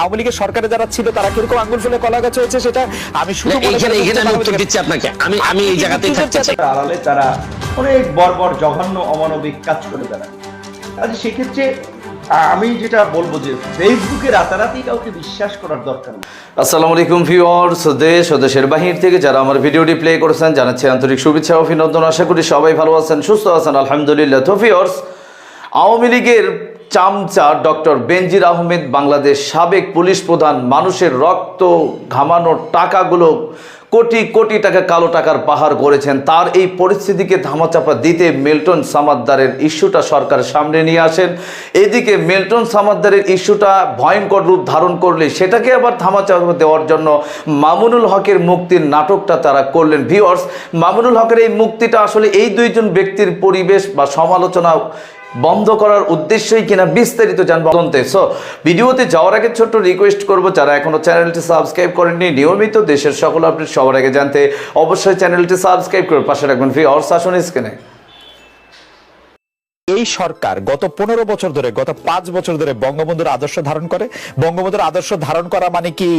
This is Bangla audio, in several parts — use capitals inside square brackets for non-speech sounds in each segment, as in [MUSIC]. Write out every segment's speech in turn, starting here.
আওয়ামী লীগের সরকারে যারা ছিল তারা কীরকম আঙ্গুল ফুলে কলা গাছ হয়েছে সেটা আমি শুধু না, এইখানে করি এইখানে আমি উত্তর দিচ্ছি আপনাকে। আমি আমি এই জায়গাতেই থাকতে চাই। আড়ালে তারা অনেক বর্বর জঘন্য অমানবিক কাজ করে বেড়ায় আচ্ছা সেক্ষেত্রে আমি যেটা বলব যে ফেসবুকে রাতারাতি কাউকে বিশ্বাস করার দরকার নেই। আসসালামু আলাইকুম ভিউয়ার্স দেশ ও দেশের বাহির থেকে যারা আমার ভিডিওটি প্লে করেছেন জানাচ্ছি আন্তরিক শুভেচ্ছা ও অভিনন্দন। আশা করি সবাই ভালো আছেন সুস্থ আছেন। আলহামদুলিল্লাহ। তো ভিউয়ার্স আওয়ামী লীগের চামচা ডক্টর বেনজির আহমেদ বাংলাদেশ সাবেক পুলিশ প্রধান মানুষের রক্ত ঘামানোর টাকাগুলো কোটি কোটি টাকা কালো টাকার পাহাড় করেছেন। তার এই পরিস্থিতিকে ধামাচাপা দিতে মিল্টন সামাদ্দারের ইস্যুটা সরকার সামনে নিয়ে আসেন। এদিকে মিল্টন সামাদ্দারের ইস্যুটা ভয়ঙ্কর রূপ ধারণ করলে সেটাকে আবার ধামাচাপা দেওয়ার জন্য মামুনুল হকের মুক্তির নাটকটা তারা করলেন। ভিওর্স মামুনুল হকের এই মুক্তিটা আসলে এই দুইজন ব্যক্তির পরিবেশ বা সমালোচনা বন্ধ করার উদ্দেশ্যই কিনা বিস্তারিত জানব তদন্তে। সো ভিডিওতে যাওয়ার আগে ছোট্ট রিকোয়েস্ট করব, যারা এখনও চ্যানেলটি সাবস্ক্রাইব করেননি, নিয়মিত দেশের সকল আপডেট সবার আগে জানতে অবশ্যই চ্যানেলটি সাবস্ক্রাইব করে পাশে রাখবেন ফ্রি অর শাসন স্ক্রিনে এই সরকার গত পনেরো বছর ধরে গত পাঁচ বছর ধরে বঙ্গবন্ধুর আদর্শ ধারণ করে। বঙ্গবন্ধুর আদর্শ ধারণ করা মানে কি?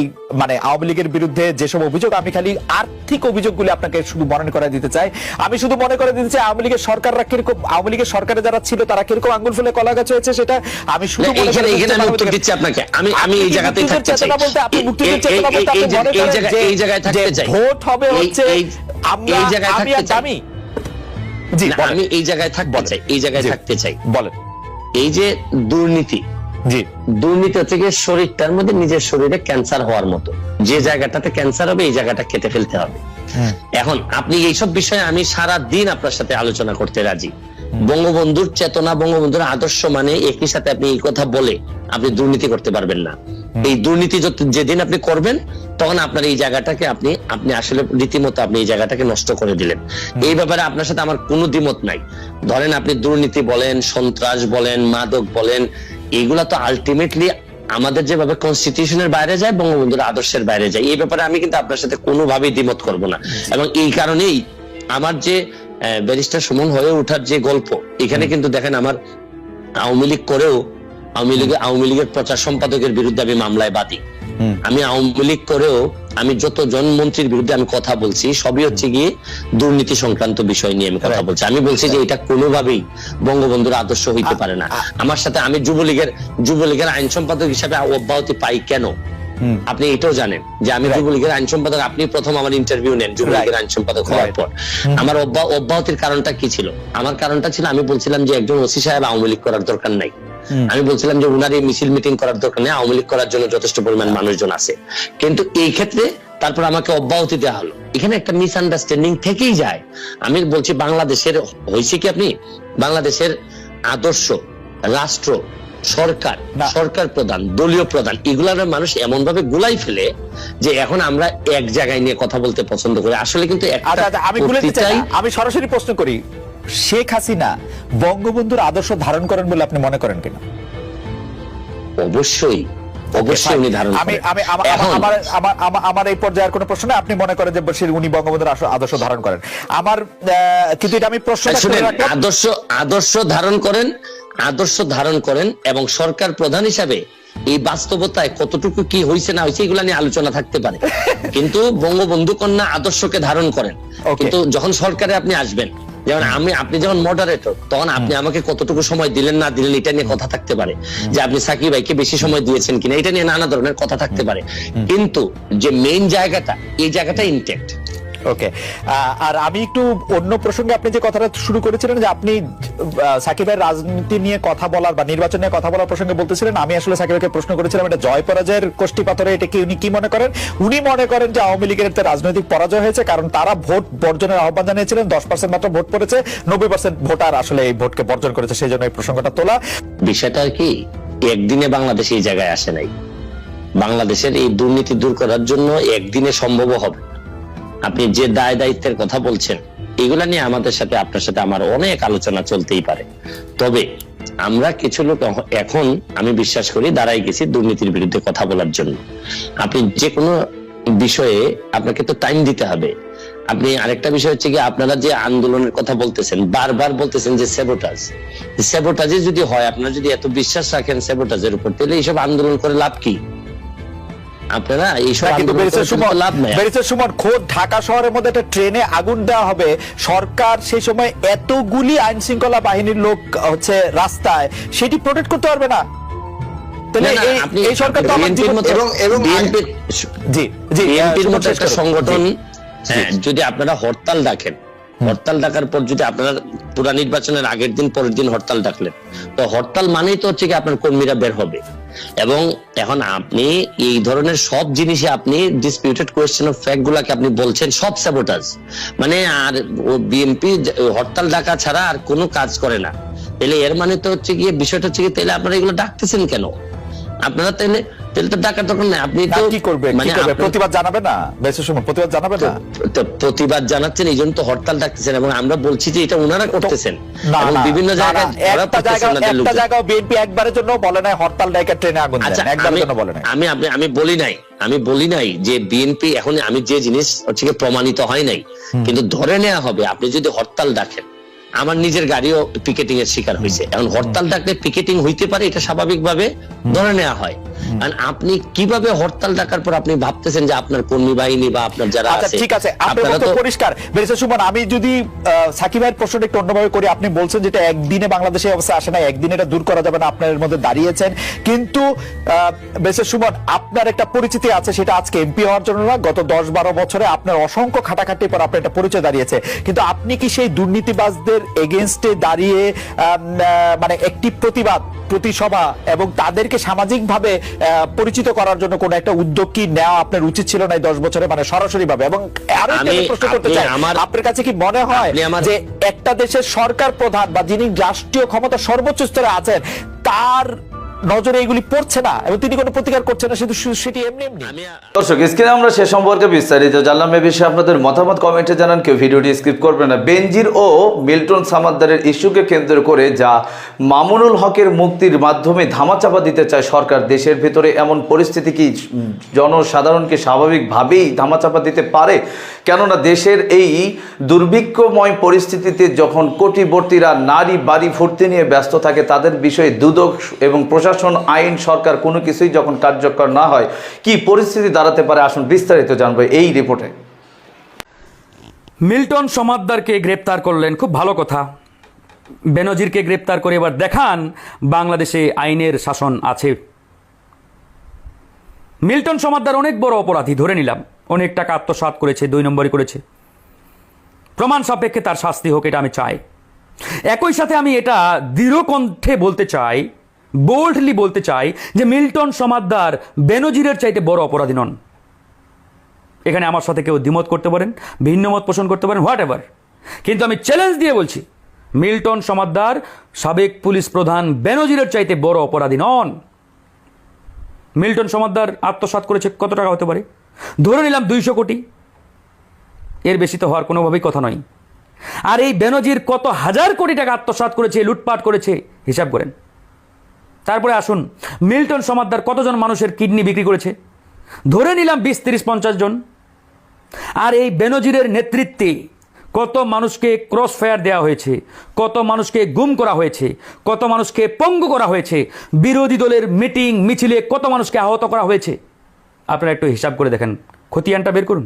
মানে আওয়ামী লীগের বিরুদ্ধে যেসব অভিযোগ আমি খালি আর্থিক অভিযোগগুলি আপনাকে শুধু মনে করে দিতে চাই। আমি শুধু মনে করে দিতে চাই আওয়ামী লীগের সরকাররা কীরকম আওয়ামী লীগের সরকারে যারা ছিল তারা কীরকম আঙ্গুল ফুলে কলা গাছ হয়েছে সেটা আমি শুধু মনে করে এইখানে আমি উত্তর দিচ্ছি আপনাকে। আমি আমি এই জায়গাতেই থাকতে চাই বলতে আপনি মুক্তিযুদ্ধের চেতনা বলতে আপনি মনে করেন এই জায়গায় থাকতে চাই। ভোট হবে হচ্ছে আমরা আমি আর। আমি জি আমি এই জায়গায় থাকতে চাই এই জায়গায় থাকতে চাই। বলেন। এই যে দুর্নীতি জি। দুর্নীতি গিয়ে শরীরটার মধ্যে নিজের শরীরে ক্যান্সার হওয়ার মতো। যে জায়গাটাতে ক্যান্সার হবে এই জায়গাটা কেটে ফেলতে হবে। এখন আপনি এইসব বিষয়ে আমি সারা দিন আপনার সাথে আলোচনা করতে রাজি। বঙ্গবন্ধুর চেতনা বঙ্গবন্ধুর আদর্শ মানে একই সাথে আপনি এই কথা বলে আপনি দুর্নীতি করতে পারবেন না। এই দুর্নীতি যেদিন আপনি করবেন তখন আপনার এই জায়গাটাকে আপনি আপনি আসলে রীতিমতো আপনি এই জায়গাটাকে নষ্ট করে দিলেন। এই ব্যাপারে আপনার সাথে আমার কোনো দ্বিমত নাই। ধরেন আপনি দুর্নীতি বলেন সন্ত্রাস বলেন মাদক বলেন এগুলা তো আলটিমেটলি আমাদের যেভাবে কনস্টিটিউশনের বাইরে যায় বঙ্গবন্ধুর আদর্শের বাইরে যায়। এই ব্যাপারে আমি কিন্তু আপনার সাথে কোনোভাবেই দ্বিমত করব না। এবং এই কারণেই আমার যে ব্যারিস্টার সুমন হয়ে ওঠার যে গল্প এখানে কিন্তু দেখেন আমার আওয়ামী লীগ করেও আওয়ামী লীগের আওয়ামী লীগের প্রচার সম্পাদকের বিরুদ্ধে আমি মামলায় বাদী। আমি আওয়ামী লীগ করেও আমি যত জন মন্ত্রীর বিরুদ্ধে আমি কথা বলছি সবই হচ্ছে গিয়ে দুর্নীতি সংক্রান্ত বিষয় নিয়ে আমি কথা বলছি। আমি বলছি যে এটা কোনোভাবেই বঙ্গবন্ধুর আদর্শ হইতে পারে না। আমার সাথে আমি যুবলীগের যুবলীগের আইন সম্পাদক হিসাবে অব্যাহতি পাই কেন? আপনি এটাও জানেন যে আমি. যুবলীগের আইন সম্পাদক আপনি প্রথম আমার ইন্টারভিউ নেন যুবলীগের আইন সম্পাদক হওয়ার পর। আমার অব্যা- অব্যাহতির কারণটা কি ছিল? আমার কারণটা ছিল আমি বলছিলাম যে একজন ওসি সাহেব আওয়ামী লীগ করার দরকার নাই। আমি বলছিলাম যে উনার এই মিছিল মিটিং করার দরকার নেই আওয়ামী লীগ করার জন্য যথেষ্ট পরিমাণ মানুষজন আছে। কিন্তু এই ক্ষেত্রে তারপর আমাকে অব্যাহতি দেওয়া হলো। এখানে একটা মিসআন্ডারস্ট্যান্ডিং থেকেই যায়। আমি বলছি বাংলাদেশের হয়েছে কি আপনি? বাংলাদেশের আদর্শ রাষ্ট্র সরকার। সরকার প্রধান দলীয় প্রধান এগুলার মানুষ এমন ভাবে গুলাই ফেলে যে এখন আমরা এক জায়গায় নিয়ে কথা বলতে পছন্দ করি। আসলে কিন্তু আচ্ছা আচ্ছা। আমি সরাসরি প্রশ্ন করি। শেখ হাসিনা বঙ্গবন্ধুর আদর্শ ধারণ করেন বলে আপনি মনে করেন কিনা? অবশ্যই অবশ্যই উনি ধারণ আমি আমি আমার আমার আমার- আমার- আমার এই পর্যায়ের কোনো প্রশ্ন আপনি মনে করেন যে বসির উনি বঙ্গবন্ধুর আদর্শ ধারণ করেন। আমার কিন্তু এটা আমি প্রশ্ন আদর্শ আদর্শ ধারণ করেন আদর্শ ধারণ করেন এবং সরকার প্রধান হিসাবে এই বাস্তবতায় কতটুকু কি হয়েছে না হয়েছে এগুলা নিয়ে আলোচনা থাকতে পারে। [LAUGHS] কিন্তু বঙ্গবন্ধু কন্যা আদর্শকে ধারণ করেন. কিন্তু যখন সরকারে আপনি আসবেন যেমন আমি আপনি যখন মডারেটর তখন আপনি আমাকে কতটুকু সময় দিলেন না দিলেন এটা নিয়ে কথা থাকতে পারে। যে আপনি সাকিব ভাইকে বেশি সময় দিয়েছেন কিনা এটা নিয়ে নানা ধরনের কথা থাকতে পারে। কিন্তু যে মেইন জায়গাটা এই জায়গাটা ইনটেক্ট ওকে আর আমি একটু অন্য প্রসঙ্গে আপনি যে কথাটা শুরু করেছিলেন যে আপনি সাকিবের রাজনীতি নিয়ে কথা বলার বা নির্বাচন নিয়ে কথা বলার প্রসঙ্গে বলতেছিলেন, আমি আসলে সাকিবকে প্রশ্ন করেছিলাম, এটা জয় পরাজয়ের কোষ্ঠী পাথরে এটা কি উনি কি মনে করেন? উনি মনে করেন যে আওয়ামী লীগের একটা রাজনৈতিক পরাজয় হয়েছে, কারণ তারা ভোট বর্জনের আহ্বান জানিয়েছিলেন, দশ পার্সেন্ট মাত্র ভোট পড়েছে, নব্বই পার্সেন্ট ভোটার আসলে এই ভোটকে বর্জন করেছে, সেই জন্য এই প্রসঙ্গটা তোলা। বিষয়টা কি, একদিনে বাংলাদেশ এই জায়গায় আসে নাই। বাংলাদেশের এই দুর্নীতি দূর করার জন্য একদিনে সম্ভব হবে। আপনি যে দায় দায়িত্বের কথা বলছেন, এগুলা নিয়ে আমাদের সাথে, আপনার সাথে আমার অনেক আলোচনা চলতেই পারে। তবে আমরা কিছু লোক এখন আমি বিশ্বাস করি দাঁড়াই গেছি দুর্নীতির বিরুদ্ধে কথা বলার জন্য। আপনি যে কোনো বিষয়ে আপনাকে তো টাইম দিতে হবে। আপনি আরেকটা বিষয় হচ্ছে কি আপনারা যে আন্দোলনের কথা বলতেছেন, বারবার বলতেছেন যে সেবোটাজ সেবোটাজে যদি হয়, আপনারা যদি এত বিশ্বাস রাখেন সেবোটাজের উপর, তাহলে এইসব আন্দোলন করে লাভ কি? আপনারা এইসব কিন্তু লাভ নাই। ব্যারিস্টার সুমন খোদ ঢাকা শহরের মধ্যে একটা ট্রেনে আগুন দেওয়া হবে। সরকার সেই সময় এতগুলি আইন শৃঙ্খলা বাহিনীর লোক হচ্ছে রাস্তায় সেটি প্রোটেক্ট করতে পারবে না। তাহলে না, না, এই- সরকার তো আমার BNP র জীবন- মতো- এবং- এবং জি জি বিএনপির মতো একটা সংগঠন হ্যাঁ, যদি আপনারা হরতাল ডাকেন হরতাল ডাকার পর যদি আপনারা পুরা নির্বাচনের আগের দিন পরের দিন হরতাল ডাকলেন তো হরতাল মানেই তো হচ্ছে কি আপনার কর্মীরা বের হবে। এবং এখন আপনি এই ধরনের সব জিনিসে আপনি ডিসপিউটেড কোয়েশ্চেন অফ ফ্যাক্ট গুলাকে আপনি বলছেন, সব স্যাবোটাজ মানে আর বিএনপি হরতাল ডাকা ছাড়া আর কোনো কাজ করে না। তাহলে এর মানে তো হচ্ছে গিয়ে বিষয়টা হচ্ছে গিয়ে তাহলে আপনারা এগুলো ডাকতেছেন কেন? আপনারা তাহলে তাহলে তো ডাকার দরকার নেই আপনি তো কি করবে? মানে প্রতিবাদ জানাবে না? সুমন প্রতিবাদ জানাবে না? তো প্রতিবাদ জানাচ্ছেন এই জন্য তো হরতাল ডাকতেছেন এবং আমরা বলছি যে এটা ওনারা করতেছেন। এবং বিভিন্ন জায়গায় একটা জায়গা একটা লোকজন। বিএনপি একবারের জন্য বলে নাই হরতাল ডাইকা ট্রেনে আগুন আচ্ছা দেন একবারের আমি জন্য বলে নাই। আমি আমি আমি বলি নাই আমি বলি নাই যে বিএনপি এখন আমি যে জিনিস হচ্ছে প্রমাণিত হয় নাই। কিন্তু ধরে নেওয়া হবে আপনি যদি হরতাল ডাকেন আমার নিজের গাড়িও পিকেটিং এর শিকার হয়েছে। এখন হরতাল ডাকলে পিকেটিং হইতে পারে এটা স্বাভাবিকভাবে ধরে নেওয়া হয়। আর আপনি কীভাবে হরতাল ডাকার পর আপনি ভাবতেছেন যে আপনার কর্মী বাহিনী বা আপনার যারা আচ্ছা ঠিক আছে আপনার তো পরিষ্কার। ব্যারিস্টার সুমন আমি যদি সাকিব ভাইয়ের প্রশ্নটা একটু অন্যভাবে করি আপনি বলছেন যেটা একদিনে বাংলাদেশে অবস্থা আসে না একদিন এটা দূর করা যাবে না আপনার মধ্যে দাঁড়িয়েছেন। কিন্তু ব্যারিস্টার সুমন আপনার একটা পরিচিতি আছে সেটা আজকে এমপি হওয়ার জন্য না গত দশ বারো বছরে আপনার অসংখ্য খাটাখাটির পর আপনার একটা পরিচয় দাঁড়িয়েছে। কিন্তু আপনি কি সেই দুর্নীতিবাজদের এগেনস্টে দাঁড়িয়ে মানে একটি প্রতিবাদ প্রতিসভা এবং তাদেরকে সামাজিকভাবে পরিচিত করার জন্য কোন একটা উদ্যোগ কি নেওয়া আপনার উচিত ছিল না এই দশ বছরে মানে সরাসরি ভাবে এবং আরও প্রশ্ন করতে চাই আপনার কাছে কি মনে হয় যে একটা দেশের সরকার প্রধান বা যিনি রাষ্ট্রীয় ক্ষমতা সর্বোচ্চ স্তরে আছেন তার নজরে এগুলি পড়ছে না এবং তিনি কোনো প্রতিকার করছেন না শুধু সেটি এমনি এমনি। দর্শক স্ক্রিনে আমরা সে সম্পর্কে বিস্তারিত জানলাম। এ বিষয়ে আপনাদের মতামত কমেন্টে জানান কেউ ভিডিওটি স্কিপ করবে না। বেনজির ও মিল্টন সামাদ্দারের ইস্যুকে কেন্দ্র করে যা মামুনুল হকের মুক্তির মাধ্যমে ধামাচাপা দিতে চায় সরকার দেশের ভিতরে এমন পরিস্থিতি কি জনসাধারণকে স্বাভাবিকভাবেই ধামাচাপা দিতে পারে? কেননা দেশের এই দুর্ভিক্ষময় পরিস্থিতিতে যখন কোটিবর্তীরা নারী বাড়ি ভর্তি নিয়ে ব্যস্ত থাকে তাদের বিষয়ে দুদক এবং প্রশাসন আইন, সরকার কোনো কিছুই যখন কার্যকর না হয়, কি পরিস্থিতি দাঁড়াতে পারে? আসুন বিস্তারিত জানব এই রিপোর্টে। মিল্টন সমাদ্দারকে গ্রেপ্তার করলেন, খুব ভালো কথা। বেনজিরকে গ্রেপ্তার করে এবার দেখান, বাংলাদেশে আইনের শাসন আছে। মিল্টন সমাদ্দার অনেক বড় অপরাধী, ধরে নিলাম। অনেক টাকা আত্মসাৎ করেছে, দুই নম্বরই করেছে। প্রমাণ সাপেক্ষে তার শাস্তি হোক, এটা আমি চাই। একই সাথে আমি এটা দৃঢ় কণ্ঠে বলতে চাই বোল্ডলি বলতে চাই যে মিল্টন সমাদ্দার বেনজিরের চাইতে বড় অপরাধী নন। এখানে আমার সাথে কেউ দ্বিমত করতে পারেন, ভিন্ন মত পোষণ করতে পারেন হোয়াট এভার কিন্তু আমি চ্যালেঞ্জ দিয়ে বলছি, মিল্টন সমাদ্দার সাবেক পুলিশ প্রধান বেনজিরের চাইতে বড় অপরাধী নন। মিল্টন সমাদ্দার আত্মসাৎ করেছে কত টাকা হতে পারে? ধরে নিলাম দুইশো কোটি। এর বেশি তো হওয়ার কোনোভাবেই কথা নয়। আর এই বেনজির কত হাজার কোটি টাকা আত্মসাৎ করেছে, লুটপাট করেছে, হিসাব করেন। তারপরে আসুন, মিল্টন সমাদ্দার কতজন মানুষের কিডনি বিক্রি করেছে? ধরে নিলাম বিশ, তিরিশ, পঞ্চাশ জন। আর এই বেনজিরের নেতৃত্বে কত মানুষকে ক্রস ফায়ার দেওয়া হয়েছে, কত মানুষকে গুম করা হয়েছে, কত মানুষকে পঙ্গু করা হয়েছে, বিরোধী দলের মিটিং, মিছিলে কত মানুষকে আহত করা হয়েছে। আপনারা একটু হিসাব করে দেখেন, খতিয়ানটা বের করুন।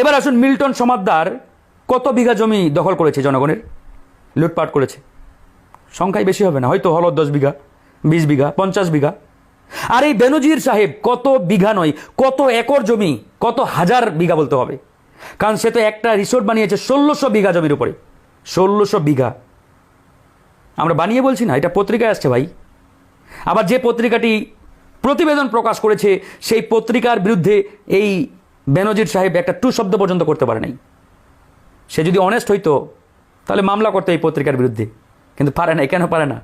এবার আসুন, মিল্টন সমাদ্দার কত বিঘা জমি দখল করেছে জনগণের? লুটপাট করেছে। সংখ্যায় বেশি হবে না, হয়তো হলো দশ বিঘা, বিশ বিঘা, পঞ্চাশ বিঘা। আর এই বেনজির সাহেব কত বিঘা নয়, কত একর জমি, কত হাজার বিঘা বলতে হবে। কারণ সে তো একটা রিসোর্ট বানিয়েছে ষোলোশো বিঘা জমির উপরে। ষোলোশো বিঘা। আমরা বানিয়ে বলছি না, এটা পত্রিকায় আসছে ভাই। আবার যে পত্রিকাটি প্রতিবেদন প্রকাশ করেছে, সেই পত্রিকার বিরুদ্ধে এই বেনজির সাহেব একটা টু শব্দ পর্যন্ত করতে পারে নাই। সে যদি অনেস্ট হইতো, তাহলে মামলা করতে এই পত্রিকার বিরুদ্ধে। কিন্তু পারে না কেন পারে না?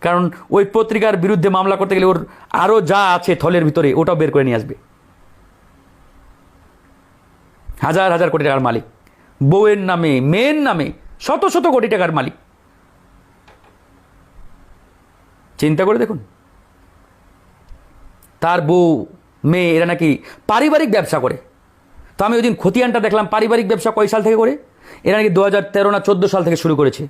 কারণ ওই পত্রিকার বিরুদ্ধে মামলা করতে গেলে ওর আরও যা আছে থলের ভিতরে, ওটাও বের করে নিয়ে আসবে। হাজার হাজার কোটি টাকার মালিক। বউয়ের নামে, মেয়ের নামে, শত শত কোটি টাকার মালিক। চিন্তা করে দেখুন। তার বউ, মেয়ে, এরা নাকি পারিবারিক ব্যবসা করে। তো আমি ওই দিন খতিয়ানটা দেখলাম, পারিবারিক ব্যবসা কয় সাল থেকে করে? এরা নাকি দু হাজার তেরো না চোদ্দ সাল থেকে শুরু করেছে।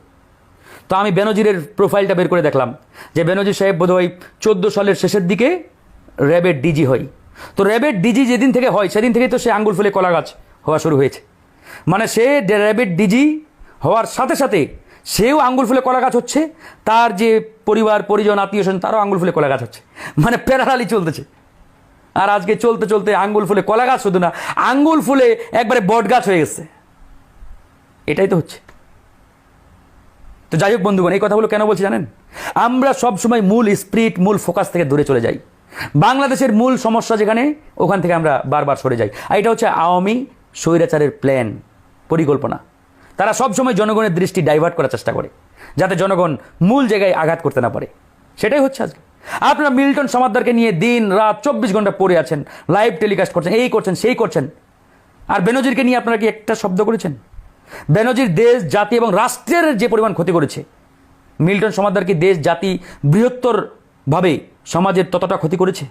তো আমি বেনজিরের প্রোফাইলটা বের করে দেখলাম যে বেনজির সাহেব বোধহয় চোদ্দ সালের শেষের দিকে র্যাবের ডিজি হয়। তো র্যাবের ডিজি যেদিন থেকে হয়, সেদিন থেকেই তো সে আঙ্গুল ফুলে কলা গাছ হওয়া শুরু হয়েছে। মানে সে র্যাবের ডিজি হওয়ার সাথে সাথে সেও আঙ্গুল ফুলে কলা গাছ হচ্ছে, তার যে পরিবার, পরিজন, আত্মীয় স্বজন, তারও আঙ্গুল ফুলে কলা গাছ হচ্ছে। মানে প্যারালালি চলতেছে। আর আজকে চলতে চলতে আঙ্গুল ফুলে কলা গাছ শুধু না, আঙ্গুল ফুলে একবারে বট গাছ হয়ে গেছে। এটাই তো হচ্ছে। তো যাই হোক বন্ধুগণ, এই কথাগুলো কেন বলছি জানেন? আমরা সব সময় মূল স্প্রিট মূল ফোকাস থেকে দূরে চলে যাই। বাংলাদেশের মূল সমস্যা যেখানে, ওখান থেকে আমরা বারবার সরে যাই। আর এটা হচ্ছে আওয়ামী স্বৈরাচারের প্ল্যান পরিকল্পনা। তারা সব সময় জনগণের দৃষ্টি ডাইভার্ট করার চেষ্টা করে, যাতে জনগণ মূল জায়গায় আঘাত করতে না পারে। সেটাই হচ্ছে আজকে। আপনারা মিল্টন সমাদ্দারকে নিয়ে দিন রাত চব্বিশ ঘণ্টা পড়ে আছেন লাইভ টেলিকাস্ট করছেন, এই করছেন, সেই করছেন। আর বেনজিরকে নিয়ে আপনারা কি একটা শব্দ করেছেন? বেনজির দেশ, জাতি এবং রাষ্ট্রের যে পরিমাণ ক্ষতি করেছে, মিল্টন সমাদ্দার কি দেশ, জাতি বৃহত্তরভাবে সমাজের ততটা ক্ষতি করেছে?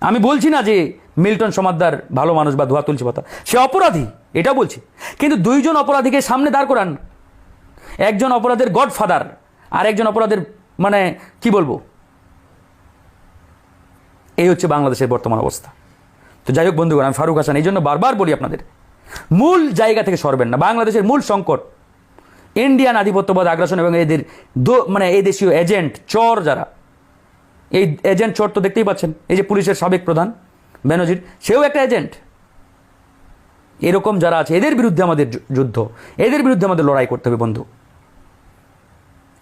আমি বলছি না যে মিল্টন সমাদ্দার ভালো মানুষ বা ধোয়া তুলছে পাতা। সে অপরাধী এটা বলছি। কিন্তু দুইজন অপরাধীকে সামনে দাঁড় করান। একজন অপরাধের গডফাদার, আর একজন অপরাধের মানে কি বলব? এই হচ্ছে বাংলাদেশের বর্তমান অবস্থা। তো যাই হোক বন্ধুগণ, আমি ফারুক হাসান, এই জন্য বারবার বলি আপনাদের মূল জায়গা থেকে সরবেন না। বাংলাদেশের মূল সংকট। ইন্ডিয়ান আধিপত্যবাদ, আগ্রাসন এবং এদের দো- মানে এই দেশীয় এজেন্ট চর যারা। এই এজেন্ট চোর তো দেখতেই পাচ্ছেন। এই যে পুলিশের সাবেক প্রধান ব্যানার্জির সেও একটা এজেন্ট এরকম যারা আছে, এদের বিরুদ্ধে আমাদের যুদ্ধ। এদের বিরুদ্ধে আমাদের লড়াই করতে হবে, বন্ধু।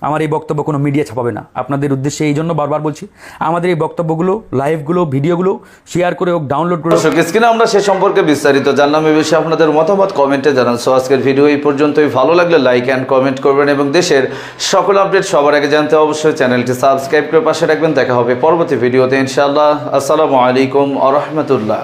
আমার এই বক্তব্য কোনো মিডিয়া ছাপাবে না। আপনাদের উদ্দেশ্যে এই জন্য বারবার বলছি, আমাদের এই বক্তব্যগুলো লাইভগুলো ভিডিওগুলো শেয়ার করে হোক ডাউনলোড করে দর্শক স্ক্রিনে আমরা সে সম্পর্কে বিস্তারিত জানলাম। এ বিষয়ে আপনাদের মতামত কমেন্টে জানান। সো আজকের ভিডিও এই পর্যন্তই। ভালো লাগলে লাইক অ্যান্ড কমেন্ট করবেন এবং দেশের সকল আপডেট সবার আগে জানতে অবশ্যই চ্যানেলটি সাবস্ক্রাইব করে পাশে রাখবেন। দেখা হবে পরবর্তী ভিডিওতে ইনশাআল্লাহ। আসসালামু আলাইকুম আ রহমতুল্লাহ।